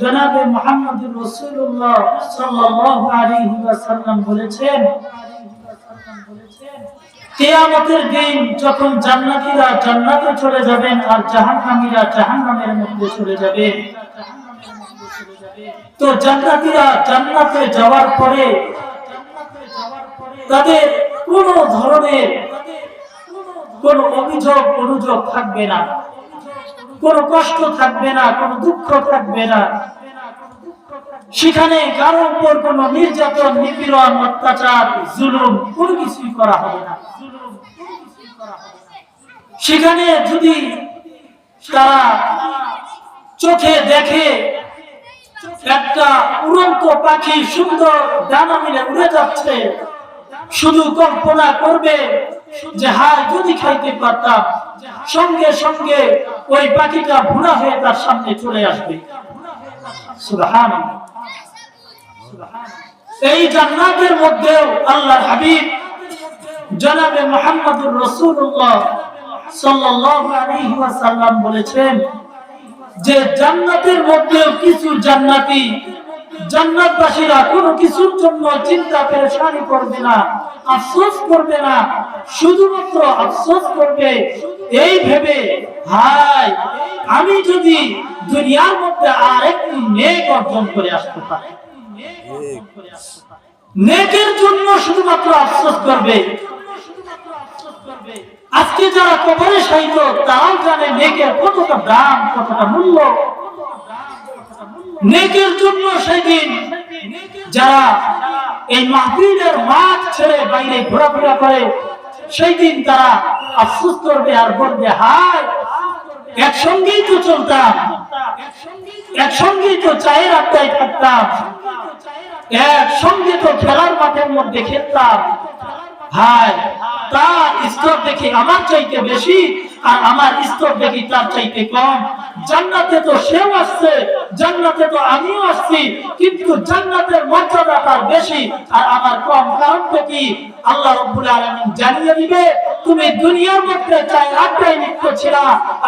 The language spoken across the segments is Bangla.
জনাবে মুহাম্মদুর রাসূলুল্লাহ সাল্লাল্লাহু আলাইহি ওয়াসাল্লাম বলেছেন, কিয়ামতের দিন যখন জান্নাতীরা জান্নাতে চলে যাবেন আর জাহান্নামীরা জাহান্নামের মধ্যে চলে যাবে। তো জান্নাতীরা জান্নাতে যাওয়ার পরে তাদের কোন ধরনের কোন অভিযোগ, অনুযোগ থাকবে না। কোন কষ্ট থাকবে না, কোন দুঃখ থাকবে না। সেখানে কারও উপর কোন নির্যাতন, নিপীড়ন, অত্যাচার, জুলুম কোন কিছুই করা হবে না। সেখানে যদি তারা চোখে দেখে একটা উড়ন্ত পাখি সুন্দর ডানা মিলে উড়ে যাচ্ছে, শুধু কল্পনা করবে যে যদি খাইতে পারতাম, সঙ্গে সঙ্গে ওই পাখিটা ভুনা হয়ে তার সামনে চলে আসবে। এই জান্নাতের মধ্যেও আল্লাহর হাবিব জনাবে মুহাম্মদুর আলাইহি ওয়াসাল্লাম বলেছেন যে জান্নাতের মধ্যেও কিছু জান্নাতি জান্নাতবাসীরা কোনো কিছুর জন্য চিন্তা, পেরেশানি করবে না, আফসোস করবে না। শুধুমাত্র আফসোস করবে, এই ভেবে হাই আমি যদি দুনিয়ার মধ্যে আর একটু নেক অর্জন করে আসতে পারি। নেকের জন্য শুধুমাত্র আফসোস করবে। আজকে যারা কবরে সাহিত্য তারাও জানে নেকের কতটা দাম, কতটা মূল্য। নেকের জন্য সেদিন যারা এই মাহফিলের মাঠ ছেড়ে বাইরে ঘোরাফেরা করে সেই দিন তারা আফসোস করবে আর বলবে, হায়, একসঙ্গেই তো চলতাম, একসঙ্গেই তো চায়ের আড্ডায় থাকতাম, একসঙ্গে তো খেলার মাঠের মধ্যে খেলতাম। ভাই তার স্তর দেখি আমার চাইতে বেশি আর আমার স্তর দেখি তার চাইতে কম। জান্নাতে তো সেও আসছে, জান্নাতে তো আমিও আসছি, কিন্তু জান্নাতের মর্যাদা তার বেশি। আর আমার কম কারণটা কি? আল্লাহ রব্বুল আলামিন জানিয়ে দিবে, তুমি দুনিয়ার মধ্যে চাই আড্ডায় লিপ্ত ছিল,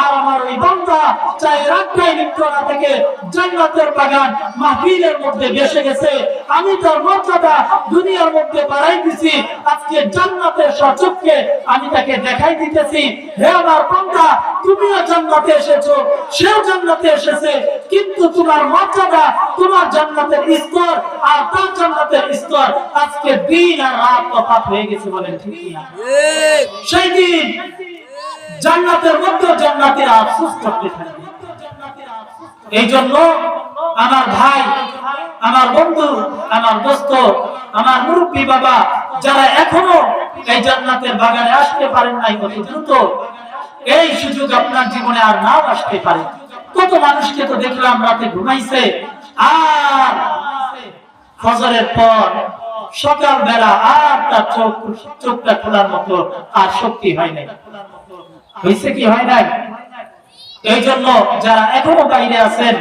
আর আমার ওই বান্দা চাই আড্ডায় লিপ্ত না থেকে জান্নাতের বাগান মাহফিলের মধ্যে বেসে গেছে। আমি তার মর্যাদা দুনিয়ার মধ্যে বাড়াই দিছি। আজকে জান্নাতের সচককে আমি তাকে দেখাই দিতেছি। হে আমার বান্দা তুমিও জান্নাতে এসেছ সেও জান্নাতে এসেছে কিন্তু তোমার মর্যাদা তোমার জান্নাতের স্তর আর তার জান্নাতের স্তর আজকে দিন আর রাত তফাৎ হয়ে গেছে বলেন ঠিক না সেই দিন জান্নাতের মধ্যে জান্নাতের আফসোস করতে থাকবে। এই জন্য আমার ভাই, আমার বন্ধু, আমার দোস্ত, আমার মুরব্বী বাবা, যারা এখনও এই জান্নাতের বাগানে আসতে পারেন নাই অতি দ্রুত, এই সুযোগ আপনার জীবনে আর নাও আসতে পারে। কত মানুষকে তো দেখলাম রাতে ঘুমাইছে, আর ফজরের পর সকাল বেলা আর তার চোখ, চোখটা খোলার মতো আর শক্তি হয় নাই। হয়েছে কি হয় নাই? এই জন্য যারা এখনও বাইরে আছেন,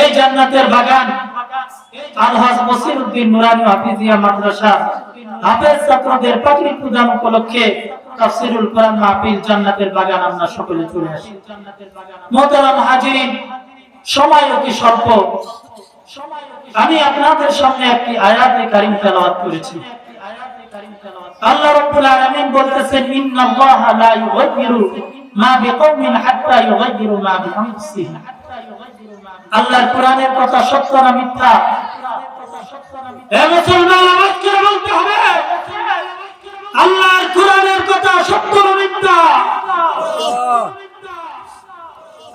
এই জান্নাতের বাগান আমি আপনাদের সামনে একটি আয়াতে কারিম তেলাওয়াত করেছি। আল্লাহ বলতেছেন মা বিকওমিন হাত্তা ইউগাইয়িরু মা বিআনফুসিহিম আল্লাহর কোরআনের কথা সত্য না মিথ্যা? এ মুসলমান করে বলতে হবে? আল্লাহর কোরআনের কথা সত্য না মিথ্যা?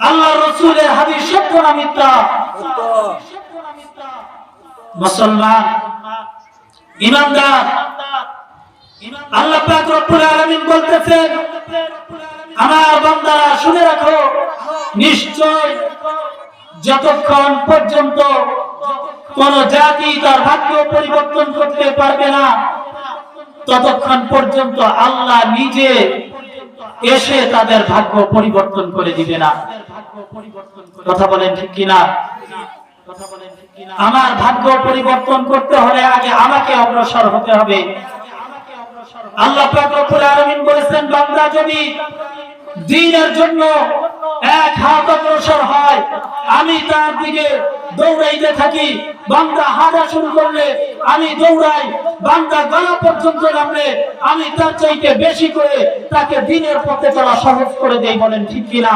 আল্লাহর রাসূলের হাদিস সত্য না মিথ্যা? মুসলমান, ইমানদার আল্লাহ পাক রব্বুল আলামিন বলতেছেন, আমার বান্দারা শুনে রাখো, নিশ্চয় যতক্ষণ পর্যন্ত কোন জাতি তার ভাগ্য পরিবর্তন করতে পারবে না, ততক্ষণ পর্যন্ত আল্লাহ নিজে এসে তাদের ভাগ্য পরিবর্তন করে দিবে না। কথা বলেন ঠিক কিনা? আমার ভাগ্য পরিবর্তন করতে হলে আগে আমাকে অগ্রসর হতে হবে। আল্লাহ পাক রব্বুল আলামিন বলেছেন, বান্দা যদি দ্বীনের জন্য এক হাত অগ্রসর হয়, আমি তার দিকে দৌড়াইতে থাকি, বান্দা হাঁটা শুরু করলে আমি দৌড়াই, বান্দা গলা পর্যন্ত নামলে আমি তার চাইতে বেশি করে তাকে দিনের পথে চলা সহজ করে দেই বলেন ঠিক কিনা?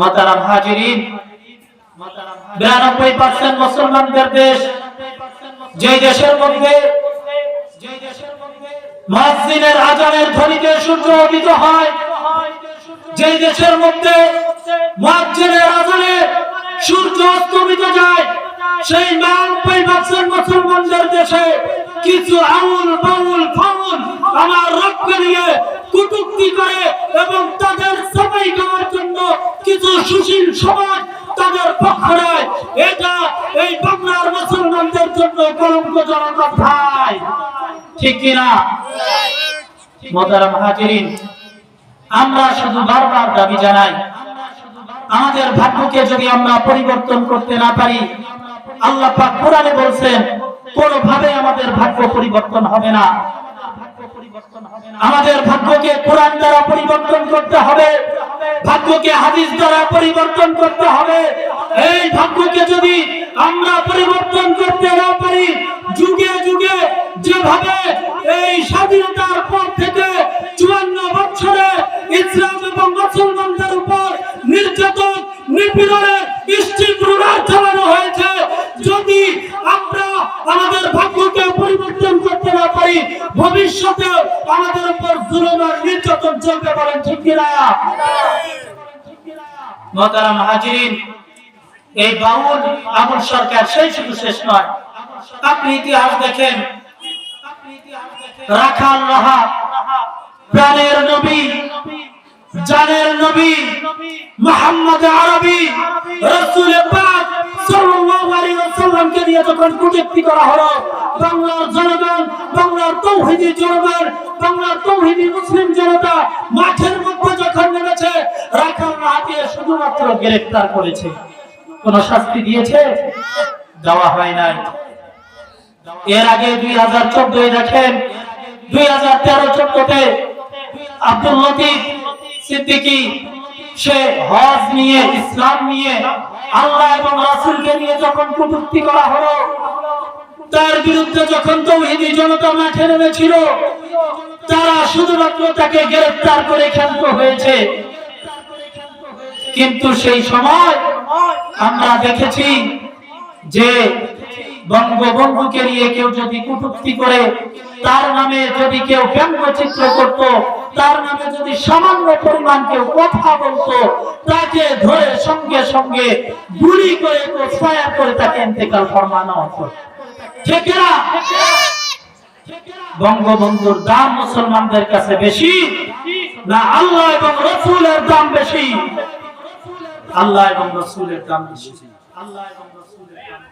মাতারাম হাজিরিন, বিরানব্বই পার্সেন্ট মুসলমানদের দেশ যে দেশের মধ্যে মসজিদের আজানের ধ্বনিতে সূর্য উদিত হয়, যে দেশের মধ্যে মসজিদের আজানে সূর্য অস্তমিত যায়, সেই নব্বই পার্সেন্ট মুসলমানদের দেশে কিছু আউল বাউল ফাউল আমার রক্ত নিয়ে কুটুক্তি করে এবং তাদের সবাই করার জন্য কিছু সুশীল সমাজ তাদের পক্ষ নেয়। এটা এই বাংলার মুসলমানদের জন্য কলঙ্কজনক অধ্যায়। ঠিক কিনা? মোতারাম হাজিরিন, আমরা শুধু বারবার দাবি জানাই, আমাদের ভাগ্যকে যদি আমরা পরিবর্তন করতে না পারি, আল্লাহ পাক কোরআনে বলছেন, কোনোভাবে আমাদের ভাগ্য পরিবর্তন হবে না। আমাদের ভাগ্যকে কোরআন দ্বারা পরিবর্তন করতে হবে, ভাগ্যকে হাদিস দ্বারা পরিবর্তন করতে হবে। এই ভাগ্যকে যদি আমরা পরিবর্তন করতে না পারি, যুগে যুগে যেভাবে এই স্বাধীনতার পর থেকে চুয়ান্ন বছরে ইসলাম এবং মুসলমানদের উপর নির্যাতন, নিপীড়নের হয়েছে। যদি আমরা আমাদের পরিবর্তন করতে না পারি, ভবিষ্যতে আমাদের উপর নির্যাতন চলতে পারেন কিনা? এই সরকার সেই শুধু শেষ নয়। আপনি ইতিহাস দেখেন রাখাল রাহা, প্রাণের নবী, জানের নবী, মোহাম্মদ আরবি রাসূল পাক সাল্লাল্লাহু আলাইহি ওয়াসাল্লামকে যখন করা হলো, বাংলার জনগণ, বাংলার তৌহিদি জনগণ, বাংলার তৌহিদি মুসলিম জনতা মাঠের মধ্যে যখন নেমেছে, রাখাল রাহাকে শুধুমাত্র গ্রেফতার করেছে। কোন শাস্তি দিয়েছে? দেওয়া হয় নাই। এর আগে দুই হাজার চোদ্দই দেখেন দুই হাজার আব্দুল লতিফ সিদ্দিকী, সে হজ নিয়ে, ইসলাম নিয়ে, আল্লাহ এবং রাসূলকে নিয়ে যখন কটূক্তি করা হলো, তার বিরুদ্ধে যখন তৌহিদি জনতা মাঠে নেমেছিল, তারা শুধুমাত্র তাকে গ্রেফতার করে ক্ষান্ত হয়েছে। কিন্তু সেই সময় আমরা দেখেছি যে বঙ্গবন্ধুকে নিয়ে কেউ যদি কটূক্তি করে, তার নামে যদি কেউ ব্যঙ্গচিত্র করত, তার নামে যদি সামান্য পরিমাণ কেউ কথা তাকে ধরে সঙ্গে সঙ্গে গুলি করে করে তাকে ফরমানো বঙ্গবন্ধুর দাম মুসলমানদের কাছে বেশি না আল্লাহ এবং রসুলের দাম বেশি? আল্লাহ এবং রসুলের দাম বেশি। আল্লাহ এবং রসুলের দাম।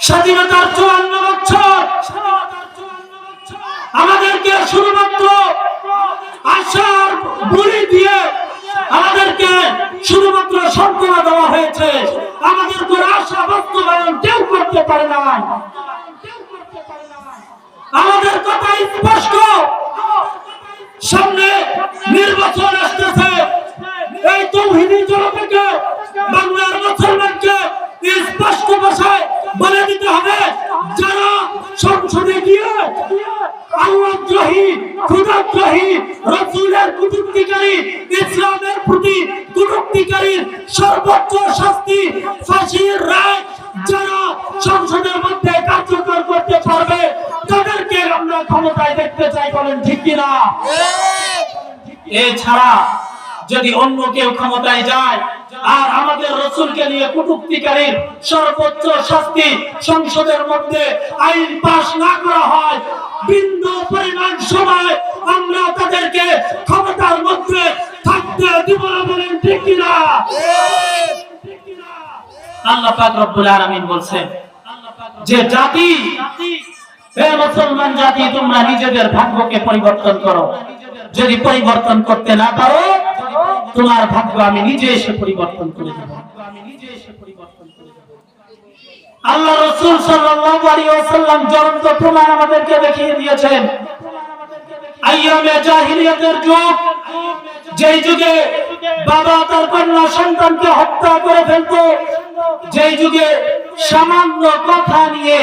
স্বাধীনতার চুয়ান্ন বছর। আমাদেরকে শুধুমাত্র আশার বলি দিয়ে আমাদেরকে শুধুমাত্র সান্ত্বনা দেওয়া হয়েছে। আমাদের কোন আশা বাস্তবায়ন কেউ করতে পারে না। আমাদের কথা স্পষ্ট। সামনে নির্বাচন আসতেছে। এই তৌহিদি জনতাকে, বাংলার মুসলমানকে স্পষ্ট ভাষায় বলে দিতে হবে যারা সংসদে গিয়ে আল্লাহদ্রোহী খুদাদ্রোহী রসুলের কুটুক্তিকারী ইসলামের প্রতি কুটুক্তিকারীর সর্বোচ্চ শাস্তি ফাঁসির রায় যারা সংসদের মধ্যে কার্যকর করতে পারবে তাদেরকে আমরা ক্ষমতায় দেখতে চাই বলেন ঠিক কিনা এছাড়া যদি অন্য কেউ ক্ষমতায় যায় আর আমাদের রসুলকে নিয়ে কুটুক্তিকারীর সর্বোচ্চ শাস্তি সংসদের মধ্যে আইন পাশ না করা হয়, বিন্দু পরিমাণ সময় আমরা তাদেরকে ক্ষমতার মধ্যে থাকতে দিব না বলেন ঠিক কিনা? আল্লাহ পাক রব্বুল আলামিন বলছেন যে জাতি হে মুসলমান জাতি, তোমরা নিজেদের ভাগ্যকে পরিবর্তন করো। যদি পরিবর্তন করতে না পারো তোমার ভাগ্য আমি নিজে এসে পরিবর্তন করে দেব। আল্লাহ রসুল ওয়াসাল্লাম জ্বলন্ত প্রমাণ আমাদেরকে দেখিয়ে দিয়েছেন। সামান্য কথা নিয়ে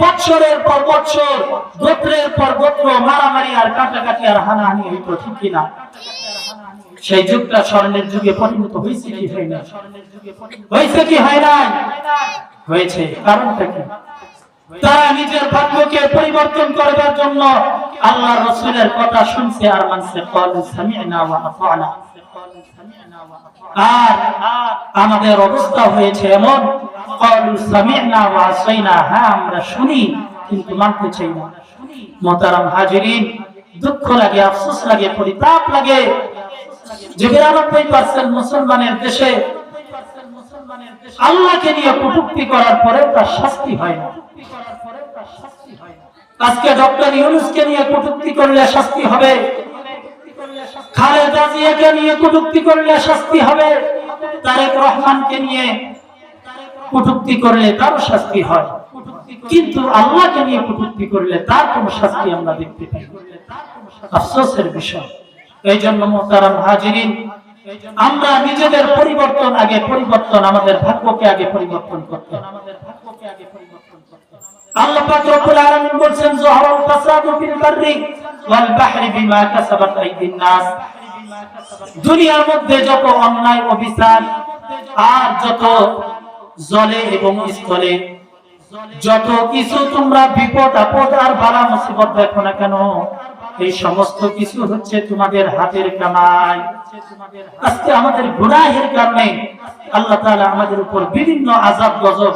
বৎসরের পর বৎসর, গোত্রের পর গোত্র মারামারি আর কাটাকাটি আর হানাহানি হইতো, ঠিক কিনা? সেই যুগটা স্বর্ণের যুগে পরিণত হয়েছে কি হয় না হয়েছে কি হয় না হয়েছে। কারণটা কি? তারা নিজের ভাগ্যকে পরিবর্তন করবার জন্য আল্লাহ রসুলের কথা শুনছে আর মানছে সামি'না ওয়া আতা'না। আর আমাদের অবস্থা হয়েছে এমন ক্বালু সামি'না ওয়া আসাইনা। হ্যাঁ আমরা শুনি, কিন্তু মানতে চাই না। মোহতারাম হাজিরিন, দুঃখ লাগে, আফসোস লাগে, পরিতাপ লাগে। আল্লাহকে নিয়ে কটুক্তি করার পরে তার শাস্তি হয় না। আজকে ডক্টর ইউনুসকে নিয়ে কটুক্তি করলে শাস্তি হবে। খালেদা জিয়াকে নিয়ে কটুক্তি করলে শাস্তি হবে। তারেক রহমানকে নিয়ে কটুক্তি করলে তারও শাস্তি হয়। কিন্তু আল্লাহকে নিয়ে কটুক্তি করলে তার কোনো শাস্তি আমরা দেখতে পাই। আফসোসের বিষয়। এই জন্য মোহতারাম আমরা নিজেদের পরিবর্তন আগে পরিবর্তন, আমাদের ভাগ্যকে আগে পরিবর্তন করতে। আল্লাহ বলছেন বাররি ওয়াল বাহরি বিমা কাসাবাত আইদিন নাস দুনিয়ার মধ্যে যত অন্যায়, অবিচার, আর যত জলে এবং স্থলে, যত কিছু তোমরা বিপদ, আপদ আর বালা মুসিবত দেখো না কেন এই সমস্ত কিছু হচ্ছে তোমাদের হাতের কামাই। আজকে আমাদের গুনাহের কারণে আল্লাহ তাআলা আমাদের উপর বিভিন্ন আযাব, গজব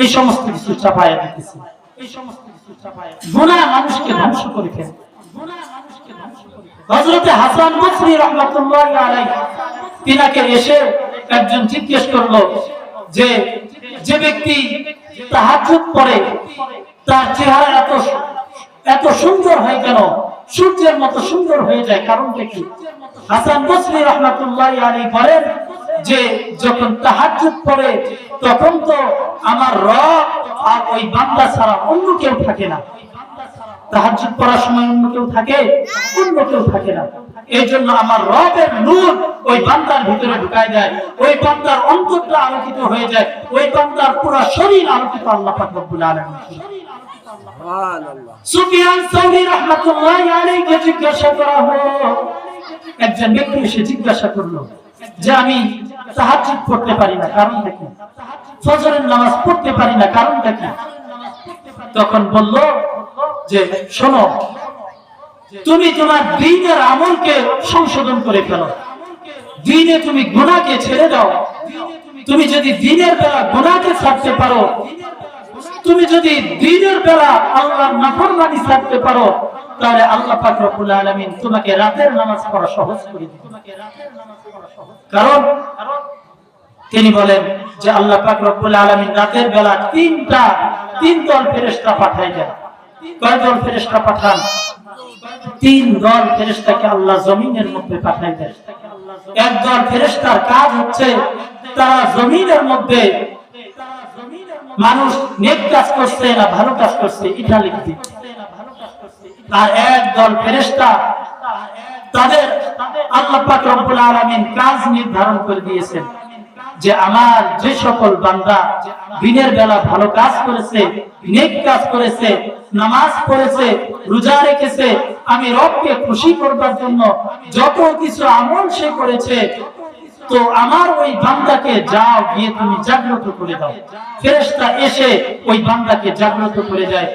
এই সমস্ত কিছু চাপায়া দিতেছে। এই সমস্ত কিছু চাপায়া গুনাহ মানুষকে ধ্বংস করে ফেলে। হযরতে হাসান বসরি রাহমাতুল্লাহি আলাইহি তিনাকে এসে একজন জিজ্ঞেস করল যে যে ব্যক্তি তাহাজ্জুদ পড়ে তার চেহারা এত এত সুন্দর হয় কেন? সূর্যের মতো সুন্দর হয়ে যায়। কারণটা কি? হাসান বসরি রহমাতুল্লাহি আলাইহি বলেন যে, যখন তাহাজ্জুদ পড়ে, তখন তো আমার রব আর ওই বান্দা ছাড়া অন্য কেউ থাকে না। এই জন্য আমার ওই ঢুকায় ওই আলোকিত হয়ে যায়। ওই বান্দার পুরো শরীর আলোকিত আল্লাহ সুফিয়ান আলাইহি জিজ্ঞাসা করা হলো, একজন ব্যক্তি জিজ্ঞাসা করল যে আমি তাহাজ্জুদ পারি না ফজরের নামাজ পড়তে পারি না তখন বলল যে, শোনো, তুমি তোমার দিনের আমলকে সংশোধন করে ফেলো। দিনে তুমি গুনাহকে ছেড়ে দাও। তুমি যদি দিনের বেলা গুনাহকে ছাড়তে পারো তুমি যদি দিনের বেলা আল্লাহর নাফরমানি ছাড়তে পারো, তাহলে আল্লাহ পাক রব্বুল আলামিন তোমাকে রাতের নামাজ পড়া সহজ করে দিবে কারণ তিনি বলেন যে আল্লাহ পাক রব্বুল আলামিন রাতের বেলা তিনটা, তিন দল ফেরেশতা পাঠায় দেন। কয় দল ফেরেশতা পাঠান? তিন দল ফেরেশতাকে আল্লাহ জমিনের মধ্যে পাঠায় দেন। এক দল ফেরেশতার কাজ হচ্ছে তারা জমিনের মধ্যে মানুষ নেক কাজ করছে না ভালো কাজ করছে, এটা লিখবে। আর এক দল ফেরেশতা, তাদের আল্লাহ পাক রব্বুল কাজ নির্ধারণ করে দিয়েছেন যে আমার যে সকল বান্দা দিনের বেলা ভালো কাজ করেছে, নেক কাজ করেছে, নামাজ পড়েছে, রোজা রেখেছে, আমি রবকে খুশি করবার জন্য যত কিছু আমল সে করেছে তো আমার ওই বান্দাকে যাও, গিয়ে তুমি জাগ্রত করে দাও। ফেরেশতা এসে ওই বান্দাকে জাগ্রত করে যায়।